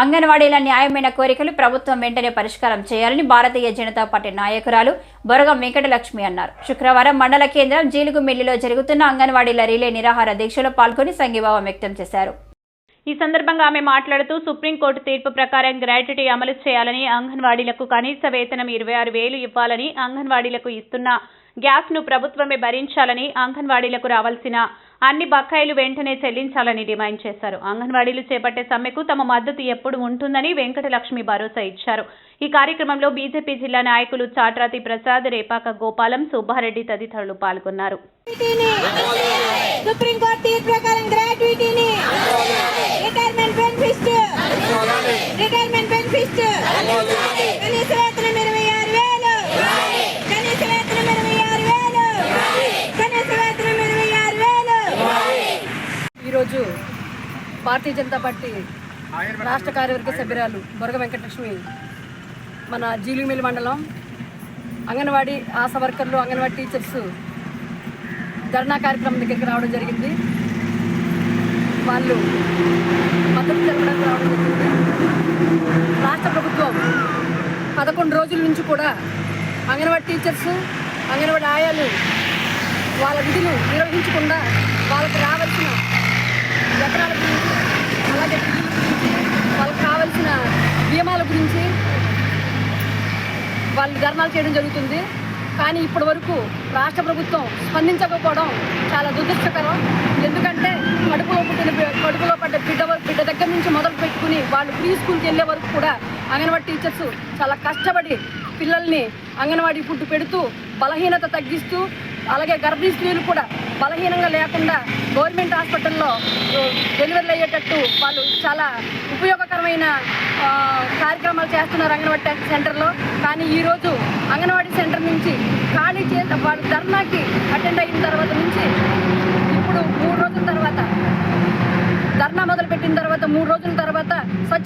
అంగన్వాడీల న్యాయమైన కోరికలు ప్రభుత్వం వెంటనే పరిష్కారం చేయాలని భారతీయ జనతా పార్టీ నాయకురాలు బొరగ వెంకటలక్ష్మి అన్నారు. శుక్రవారం మండల కేంద్రం జీలుగుమిల్లిలో జరుగుతున్న అంగన్వాడీల రిలే నిరాహార దీక్షలో పాల్గొని సంఘీభావం వ్యక్తం చేశారు. ఈ సందర్భంగా ఆమె మాట్లాడుతూ సుప్రీంకోర్టు తీర్పు ప్రకారం గ్రాట్యుటీ అమలు చేయాలని అంగన్వాడీలకు కనీస వేతనం ఇరవై ఆరు వేలు ఇవ్వాలని అంగన్వాడీలకు ఇస్తున్న. గ్యాస్ను ప్రభుత్వమే భరించాలని అంగన్వాడీలకు రావాల్సిన అన్ని బకాయిలు వెంటనే చెల్లించాలని డిమాండ్ చేశారు. అంగన్వాడీలు చేపట్టే సమ్మెకు తమ మద్దతు ఎప్పుడు ఉంటుందని వెంకటలక్ష్మి భరోసా ఇచ్చారు. ఈ కార్యక్రమంలో బీజేపీ జిల్లా నాయకులు చాట్రాతి ప్రసాద్ రేపాక గోపాలం సుబ్బారెడ్డి తదితరులు పాల్గొన్నారు గ్రాట్యుటీని సుప్రీంకోర్టు తీర్పు ప్రకారం గ్రాట్యుటీని రిటైర్మెంట్ బెనిఫిట్ రిటైర్మెంట్ బెనిఫిట్ కనీస వేతనం ఇరవై ఆరు వేలు కనీస వేతనం ఇరవై ఆరు వేలు కనీస వేతనం ఇరవై ఆరు వేలు ఈరోజు భారతీయ జనతా పార్టీ రాష్ట్ర కార్యవర్గ సభ్యురాలు బొరగ వెంకటలక్ష్మి మన జీలిమిల్లి మండలం అంగన్వాడీ ఆశా వర్కర్లు అంగన్వాడీ టీచర్స్ ధర్నా కార్యక్రమం దగ్గరికి రావడం జరిగింది. వాళ్ళు మద్దతు తెలపడానికి రావడం జరిగింది. రాష్ట్ర ప్రభుత్వం పదకొండు రోజుల నుంచి కూడా అంగన్వాడీ టీచర్స్ అంగన్వాడీ ఆయాలు వాళ్ళ విధులు నిర్వహించకుండా వాళ్ళకి రావాల్సిన వాళ్ళు ధర్నాలు చేయడం జరుగుతుంది. కానీ ఇప్పటి వరకు రాష్ట్ర ప్రభుత్వం స్పందించకపోవడం చాలా దురదృష్టకరం. ఎందుకంటే కడుపులో పుట్టిన కడుపులో పడ్డ బిడ్డ బిడ్డ దగ్గర నుంచి మొదలు పెట్టుకుని వాళ్ళు ప్రీ స్కూల్కి వెళ్ళే వరకు కూడా అంగన్వాడీ టీచర్స్ చాలా కష్టపడి పిల్లల్ని అంగన్వాడీ ఫుడ్ పెడుతూ బలహీనత తగ్గిస్తూ అలాగే గర్భిణీ స్త్రీలు కూడా బలహీనంగా లేకుండా గవర్నమెంట్ హాస్పిటల్లో డెలివరీ అయ్యేటట్టు వాళ్ళు చాలా ఉపయోగకరమైన కార్యక్రమాలు చేస్తున్నారు అంగన్వాడీ సెంటర్లో. కానీ ఈరోజు అంగన్వాడీ సెంటర్ నుంచి ఖాళీ చే వాళ్ళు ధర్నాకి అటెండ్ అయిన తర్వాత నుంచి ఇప్పుడు మూడు రోజుల తర్వాత ధర్నా మొదలుపెట్టిన తర్వాత మూడు రోజుల తర్వాత